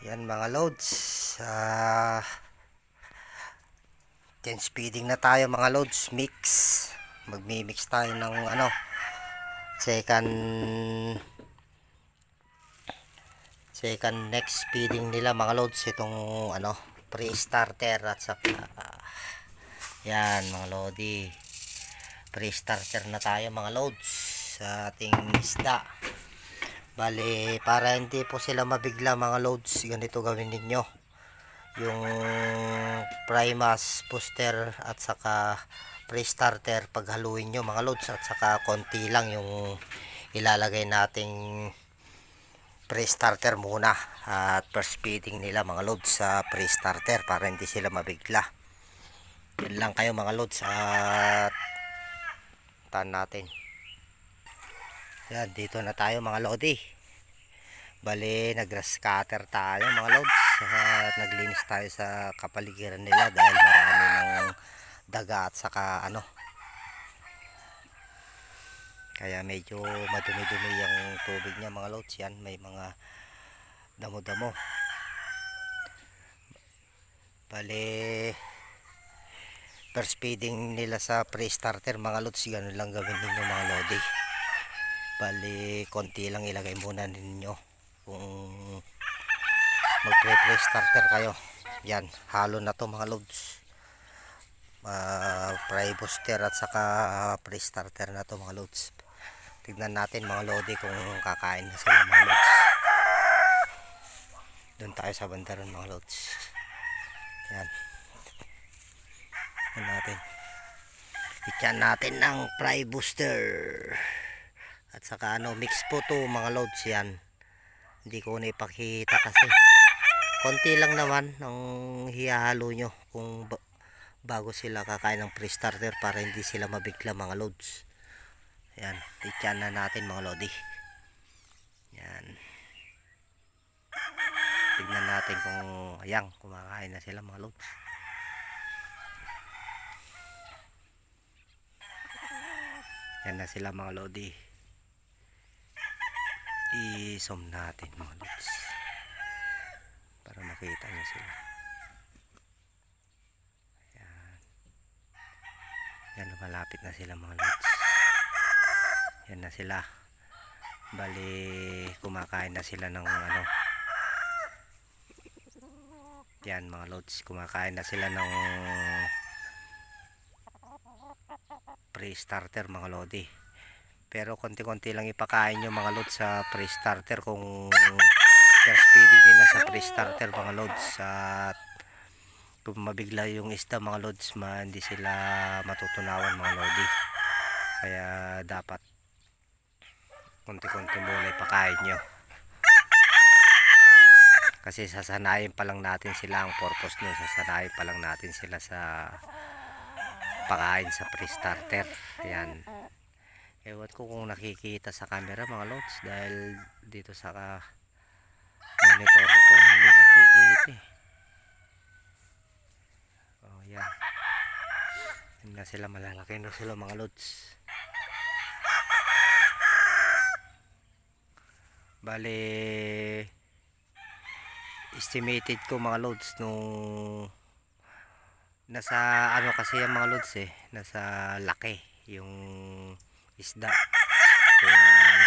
Yan mga loads. Ah, 10 speeding na tayo mga loads. Mix. Magmi-mix tayo ng ano. Second second next speeding nila mga loads itong ano pre-starter at saka yan mga lodi pre-starter na tayo mga loads sa ating isda Bale, para hindi po sila mabigla mga loads, ganito gawin ninyo. Yung Primus booster at saka pre-starter paghaluin nyo mga loads at saka konti lang yung ilalagay nating pre-starter muna at first feeding nila mga loads sa pre-starter para hindi sila mabigla. Yun lang kayo mga loads at tan natin. Yan, dito na tayo mga lodi. Bali, nag-grass tayo mga lods. At naglinis tayo sa kapaligiran nila dahil marami ng daga at saka ano. Kaya medyo madumi-dumi yung tubig niya mga lods. Yan, may mga damo-damo. Bali, first feeding nila sa pre-starter mga lods. Ganun lang gawin ninyo mga lodi bali konti lang ilagay muna ninyo. Kung magpre pre starter kayo. Yan halo na to mga loads uh, fry booster at saka uh, pre starter na to mga loads tignan natin mga lodi kung kakain na sila mga loads doon tayo sa bandaron mga loads yan. Yan natin. Ikyan natin ng fry booster at saka ano, mix po to mga loads yan. Hindi ko na ipakita kasi. Konti lang naman ang hihalo nyo kung ba- bago sila kakain ng pre-starter para hindi sila mabigla mga loads. Yan, ityan na natin mga lodi. Yan. Tignan natin kung ayang kumakain na sila mga loads. Yan na sila mga lodi i-zoom natin mga lods para makita nyo sila. Yan yan malapit na sila mga lods. Yan na sila. Bali kumakain na sila ng ano. Yan mga lods kumakain na sila ng pre-starter mga lodi pero konti-konti lang ipakain yung mga loads sa pre-starter kung first feeding nila sa pre-starter mga loads. At kung mabigla yung isda mga loads ma, hindi sila matutunawan mga lodi kaya dapat konti-konti muna ipakain nyo. Kasi sasanayin pa lang natin sila ang purpose nyo sasanayin pa lang natin sila sa pakain sa pre-starter. Ayan ewan ko kung nakikita sa camera mga lods dahil dito sa ka monitor ko hindi nakikita eh. Oh yan yun na sila malalaki na sila mga lods. Bale estimated ko mga lods nung nasa ano kasi yung mga lods eh nasa laki yung isda. Kung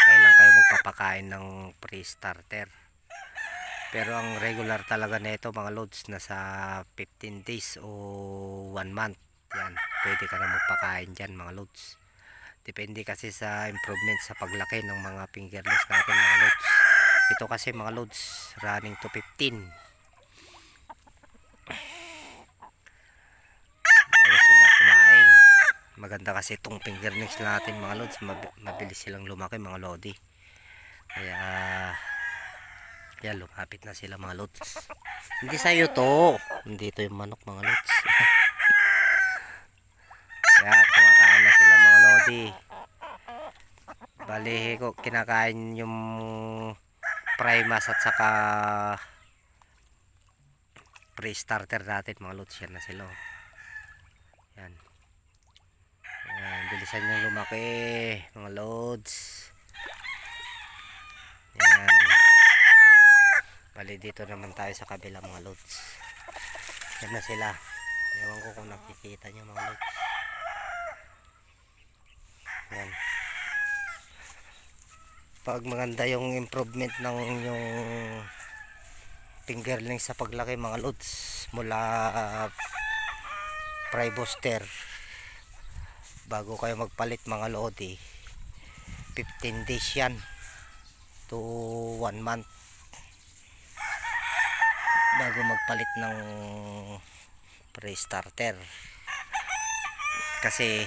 kailan kayo magpapakain ng pre-starter. Pero ang regular talaga nito mga loads nasa 15 days o 1 month. Yan pwede ka na magpakain dyan mga loads depende kasi sa improvement sa paglaki ng mga fingerlings natin mga loads ito kasi mga loads running to 15 bago sila kumain maganda kasi itong fingerlings natin mga lods. Mab- mabilis silang lumaki mga lodi. Kaya kaya lumapit na sila mga lods. Hindi sa'yo to. Hindi to yung manok mga lods. Yan kumakain na sila mga lodi. Bali ko kinakain yung primas at saka pre-starter natin mga lods. Yan na sila oh. yan bilisan niyang lumaki, mga loads. Yan. Bali dito naman tayo sa kabila mga lods. Yan na sila. Ewan ko kung nakikita nyo mga lods. Yan. Pag maganda yung improvement ng yung fingerling sa paglaki mga lods mula uh, pry booster bago kayo magpalit mga lodi 15 days yan to 1 month. Bago magpalit ng pre-starter. Kasi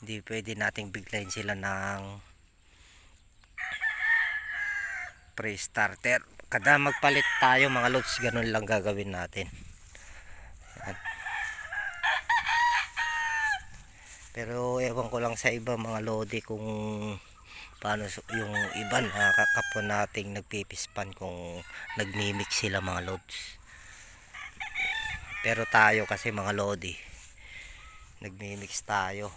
hindi pwede nating biglayin sila ng pre-starter. Kada magpalit tayo mga lods ganun lang gagawin natin pero ewan ko lang sa iba mga lodi kung paano yung iba na kakapwa nating nagpipispan kung nagmimix sila mga lods. Pero tayo kasi mga lodi nagmimix tayo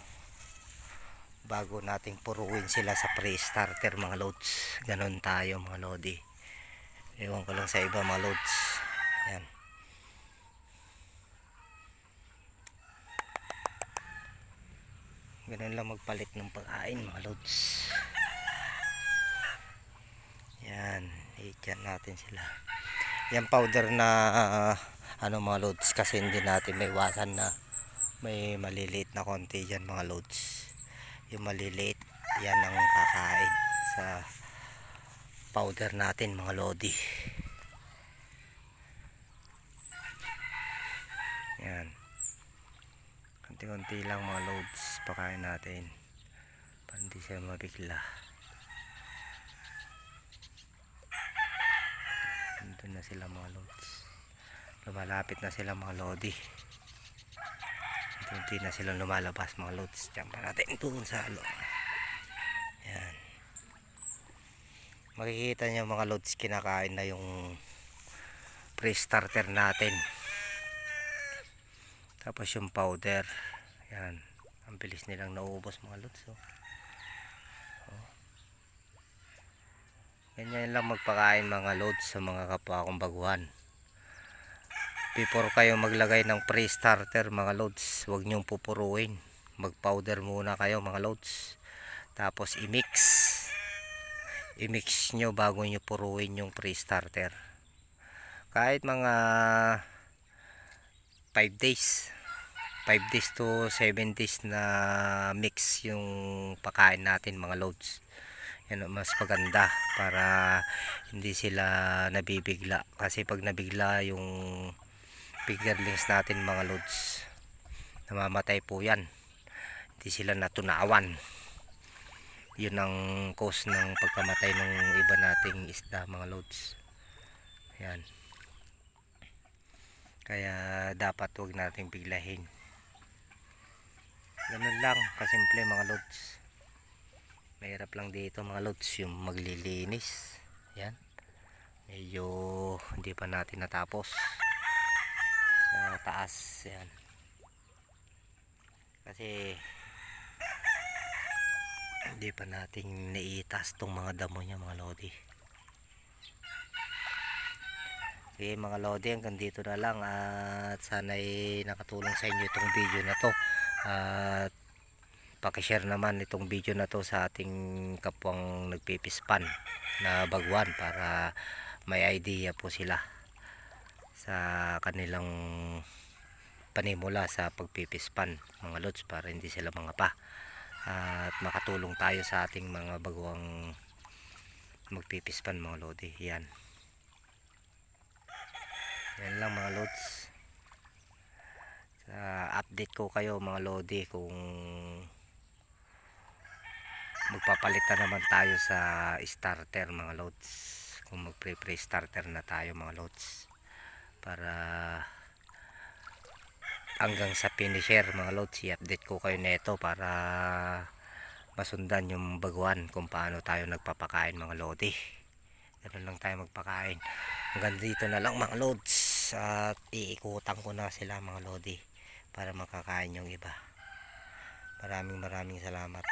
bago nating puruin sila sa pre-starter mga loads ganon tayo mga lodi. Ewan ko lang sa iba mga loads yan ganon lang magpalit ng pagkain mga loads yan i-chan natin sila. Yan powder na ah, ano mga loads kasi hindi natin may iwasan na may maliliit na konti dyan mga loads yung maliliit yan ang kakain sa powder natin mga lodi. Yan konti-konti lang mga loads pakain natin. Para hindi siya mabigla. Nandun na sila mga loads. Lumalapit na sila mga lodi. Unti na sila lumalabas mga loads. Diyan pa natin doon sa alo yan. Makikita nyo mga loads kinakain na yung pre-starter natin tapos yung powder. Yan. Ang bilis nilang nauubos mga loads oh. Oh. ganyan lang magpakain mga loads sa mga kapwa kong baguhan. Before kayo maglagay ng pre-starter mga loads huwag nyong pupuruin. Mag powder muna kayo mga loads tapos i-mix. I-mix nyo bago nyo puruin yung pre-starter. Kahit mga 5 days. 5 days to 7 days na mix yung pakain natin mga loads. Yan mas maganda para hindi sila nabibigla. Kasi pag nabigla yung fingerlings natin mga loads namamatay po yan. Hindi sila natunawan. Yun ang cause ng pagkamatay ng iba nating isda mga loads. Yan kaya dapat huwag nating biglahin. Ganun lang kasimple mga loads mahirap lang dito mga loads yung maglilinis. Yan. Medyo hindi pa natin natapos. Sa taas yan. Kasi hindi pa nating naitas tong mga damo niya mga lodi Okay mga lodi hanggang dito na lang at sana'y nakatulong sa inyo itong video na to. At pakishare naman itong video na to sa ating kapwang nagpipispan na bagwan para may idea po sila sa kanilang panimula sa pagpipispan mga lods para hindi sila mga pa at makatulong tayo sa ating mga baguang magpipispan mga lodi. Yan yan lang mga lods. Sa update ko kayo mga lodi kung magpapalitan naman tayo sa starter mga loads kung mag pre starter na tayo mga loads para hanggang sa finisher mga loads i-update ko kayo neto para masundan yung baguan kung paano tayo nagpapakain mga lodi. Ganun lang tayo magpakain. Hanggang dito na lang mga loads at iikutan ko na sila mga lodi para makakain yung iba. Maraming maraming salamat